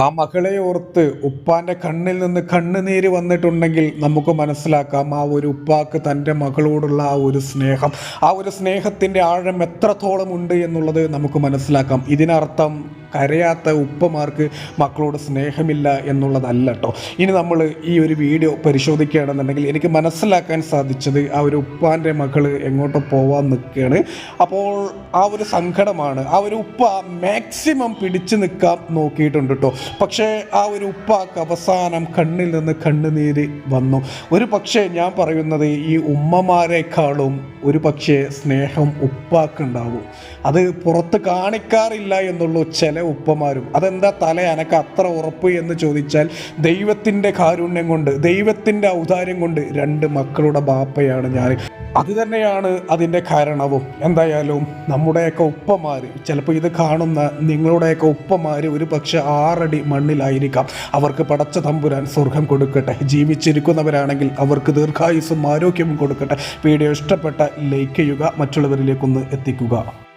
ആ മകളെ ഓർത്ത് ഉപ്പാന്റെ കണ്ണിൽ നിന്ന് കണ്ണുനീര് വന്നിട്ടുണ്ടെങ്കിൽ നമുക്ക് മനസ്സിലാക്കാം ആ ഒരു ഉപ്പാക്ക് തന്റെ മകളോടുള്ള ആ ഒരു സ്നേഹം. ആ ഒരു സ്നേഹത്തിന്റെ ആഴം എത്രത്തോളം ഉണ്ട് എന്നുള്ളത് നമുക്ക് മനസ്സിലാക്കാം. ഇതിനർത്ഥം കരയാത്ത ഉപ്പമാർക്ക് മക്കളോട് സ്നേഹമില്ല എന്നുള്ളതല്ല കേട്ടോ. ഇനി നമ്മൾ ഈ ഒരു വീഡിയോ പരിശോധിക്കുകയാണെന്നുണ്ടെങ്കിൽ എനിക്ക് മനസ്സിലാക്കാൻ സാധിച്ചത് ആ ഒരു ഉപ്പാന്റെ മകൾ എങ്ങോട്ട് പോവാൻ നിൽക്കുകയാണ്. അപ്പോൾ ആ ഒരു സങ്കടമാണ്. ആ ഒരു ഉപ്പ മാക്സിമം പിടിച്ചു നിൽക്കാൻ നോക്കിയിട്ടുണ്ട് കേട്ടോ. പക്ഷേ ആ ഒരു ഉപ്പാക്ക് അവസാനം കണ്ണിൽ നിന്ന് കണ്ണുനീര് വന്നു. ഒരു പക്ഷേ ഞാൻ പറയുന്നത് ഈ ഉമ്മമാരെക്കാളും ഒരു പക്ഷേ സ്നേഹം ഉപ്പാക്കുണ്ടാവും. അത് പുറത്ത് കാണിക്കാറില്ല എന്നുള്ളൂ ചില ഉപ്പമാരും. അതെന്താ തല അനക്ക് അത്ര ഉറപ്പ് എന്ന് ചോദിച്ചാൽ ദൈവത്തിന്റെ കാരുണ്യം കൊണ്ട് ദൈവത്തിന്റെ ഔദാര്യം കൊണ്ട് രണ്ട് മക്കളുടെ ബാപ്പയാണ് ഞാൻ. അത് തന്നെയാണ് അതിന്റെ കാരണവും. എന്തായാലും നമ്മുടെയൊക്കെ ഉപ്പമാർ ചിലപ്പോൾ ഇത് കാണുന്ന നിങ്ങളുടെയൊക്കെ ഉപ്പമാർ ഒരു പക്ഷെ ആറടി മണ്ണിലായിരിക്കാം. അവർക്ക് പടച്ച തമ്പുരാൻ സ്വർഗം കൊടുക്കട്ടെ. ജീവിച്ചിരിക്കുന്നവരാണെങ്കിൽ അവർക്ക് ദീർഘായുസും ആരോഗ്യവും കൊടുക്കട്ടെ. വീഡിയോ ഇഷ്ടപ്പെട്ട ലൈക്ക് ചെയ്യുക മറ്റുള്ളവരിലേക്കൊന്ന് എത്തിക്കുക.